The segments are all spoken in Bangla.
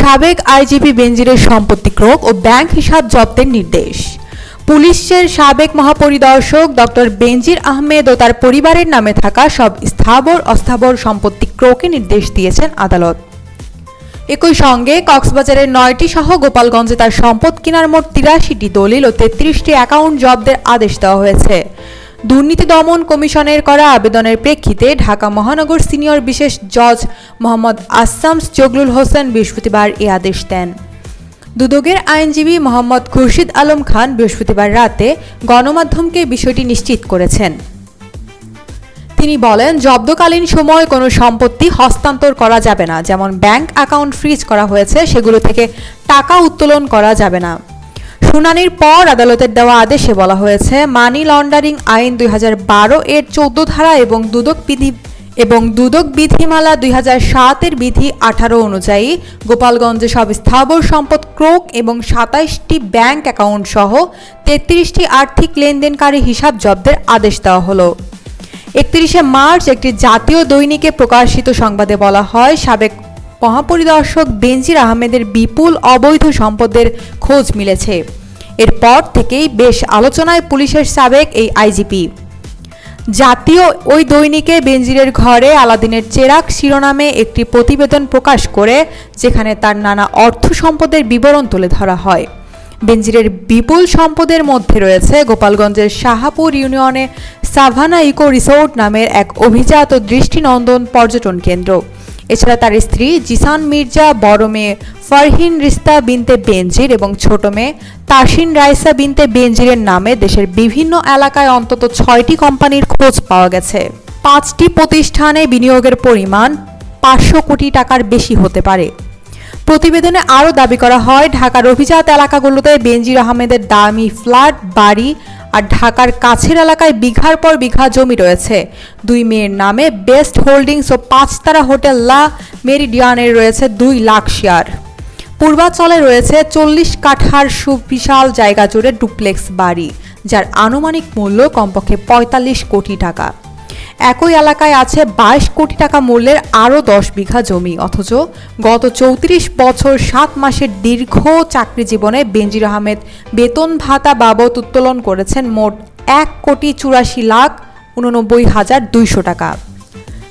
সাবেক আইজিপি বেনজিরের সম্পত্তি ক্রোক ও ব্যাংক হিসাব জব্দের নির্দেশ। পুলিশের সাবেক মহাপরিদর্শক ডক্টর বেনজির আহমেদ ও তার পরিবারের নামে থাকা সব স্থাবর, অস্থাবর সম্পত্তি ক্রোকে নির্দেশ দিয়েছেন আদালত। একই সঙ্গে কক্সবাজারের নয়টি সহ গোপালগঞ্জে তার সম্পদ কেনার মোট তিরাশিটি দলিল ও তেত্রিশটি অ্যাকাউন্ট জব্দের আদেশ দেওয়া হয়েছে। দুর্নীতি দমন কমিশনের করা আবেদনের প্রেক্ষিতে ঢাকা মহানগর সিনিয়র বিশেষ জজ মোহাম্মদ আসামস জগলুল হোসেন বৃহস্পতিবার এ আদেশ দেন। দুদকের আইনজীবী মোহাম্মদ খুরশিদ আলম খান বৃহস্পতিবার রাতে গণমাধ্যমকে বিষয়টি নিশ্চিত করেছেন। তিনি বলেন, জব্দকালীন সময় কোনো সম্পত্তি হস্তান্তর করা যাবে না, যেমন ব্যাংক অ্যাকাউন্ট ফ্রিজ করা হয়েছে, সেগুলো থেকে টাকা উত্তোলন করা যাবে না। শুনানির পর আদালতের দেওয়া আদেশে বলা হয়েছে, মানি লন্ডারিং আইন দুই হাজার বারো এর চোদ্দ ধারা এবং দুদক বিধি এবং দুদক বিধিমালা দুই হাজার সাতের বিধি আঠারো অনুযায়ী গোপালগঞ্জে সব স্থাবর সম্পদ ক্রোক এবং সাতাইশটি ব্যাংক অ্যাকাউন্ট সহ তেত্রিশটি আর্থিক লেনদেনকারী হিসাব জব্দের আদেশ দেওয়া হলো। একত্রিশে মার্চ একটি জাতীয় দৈনিকে প্রকাশিত সংবাদে বলা হয়, সাবেক মহাপরিদর্শক বেনজির আহমেদের বিপুল অবৈধ সম্পদের খোঁজ মিলেছে। এরপর থেকেই বেশ আলোচনায় পুলিশের সাবেক এই আইজিপি। জাতীয় ওই দৈনিকে বেনজিরের ঘরে আলাদিনের চেরাক শিরোনামে একটি প্রতিবেদন প্রকাশ করে, যেখানে তার নানা অর্থ সম্পদের বিবরণ তুলে ধরা হয়। বেনজিরের বিপুল সম্পদের মধ্যে রয়েছে গোপালগঞ্জের শাহাপুর ইউনিয়নে সাভানা ইকো রিসোর্ট নামের এক অভিজাত দৃষ্টিনন্দন পর্যটন কেন্দ্র। এছাড়া তার স্ত্রী জিসান মির্জা, বড় মেয়ে ফারহিন রিস্তা বিনতে বেনজির এবং ছোট মেয়ে তাসিন রাইসা বিনতে বেনজিরের নামে দেশের বিভিন্ন এলাকায় অন্তত ছয়টি কোম্পানির খোঁজ পাওয়া গেছে। পাঁচটি প্রতিষ্ঠানে বিনিয়োগের পরিমাণ পাঁচশো কোটি টাকার বেশি হতে পারে। প্রতিবেদনে আরও দাবি করা হয়, ঢাকার অভিজাত এলাকাগুলোতে বেনজির আহমেদের দামি ফ্ল্যাট, বাড়ি আর ঢাকার কাছের এলাকায় বিঘার পর বিঘা জমি রয়েছে। দুই মেয়ের নামে বেস্ট হোল্ডিংস ও পাঁচতারা হোটেল লা মেরিডিয়ানের রয়েছে দুই লাখ শেয়ার। পূর্বাচলে রয়েছে চল্লিশ কাঠার সুবিশাল জায়গা জুড়ে ডুপ্লেক্স বাড়ি, যার আনুমানিক মূল্য কমপক্ষে পঁয়তাল্লিশ কোটি টাকা। একই এলাকায় আছে বাইশ কোটি টাকা মূল্যের আরও দশ বিঘা জমি। অথচ গত চৌত্রিশ বছর সাত মাসের দীর্ঘ চাকরি জীবনে বেনজির আহমেদ বেতন ভাতা বাবদ উত্তোলন করেছেন মোট এক কোটি চুরাশি লাখ উননব্বই হাজার দুইশো টাকা।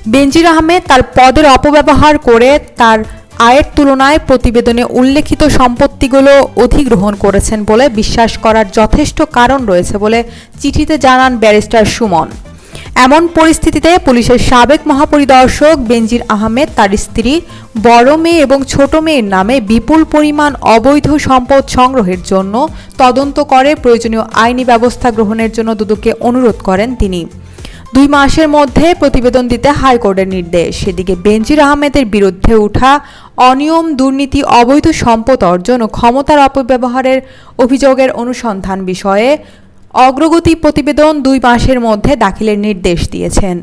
বেনজির আহমেদ তার পদের অপব্যবহার করে তার আয়ের তুলনায় প্রতিবেদনে উল্লেখিত সম্পত্তিগুলো অধিগ্রহণ করেছেন বলে বিশ্বাস করার যথেষ্ট কারণ রয়েছে বলে চিঠিতে জানান ব্যারিস্টার সুমন। এমন পরিস্থিতিতে পুলিশের সাবেক মহাপরিদর্শক বেনজির আহমেদ, তার স্ত্রী, বড় মেয়ে এবং ছোট মেয়ের নামে বিপুল পরিমাণ অবৈধ সম্পদ সংগ্রহের জন্য তদন্ত করে প্রয়োজনীয় আইনি ব্যবস্থা গ্রহণের জন্য দুদককে অনুরোধ করেন তিনি। দুই মাসের মধ্যে প্রতিবেদন দিতে হাইকোর্টের নির্দেশ। সেদিকে বেনজির আহমেদের বিরুদ্ধে ওঠা অনিয়ম, দুর্নীতি, অবৈধ সম্পদ অর্জন ও ক্ষমতার অপব্যবহারের অভিযোগের অনুসন্ধান বিষয়ে অগ্রগতি প্রতিবেদন দুই মাসের মধ্যে দাখিলের নির্দেশ দিয়েছেন।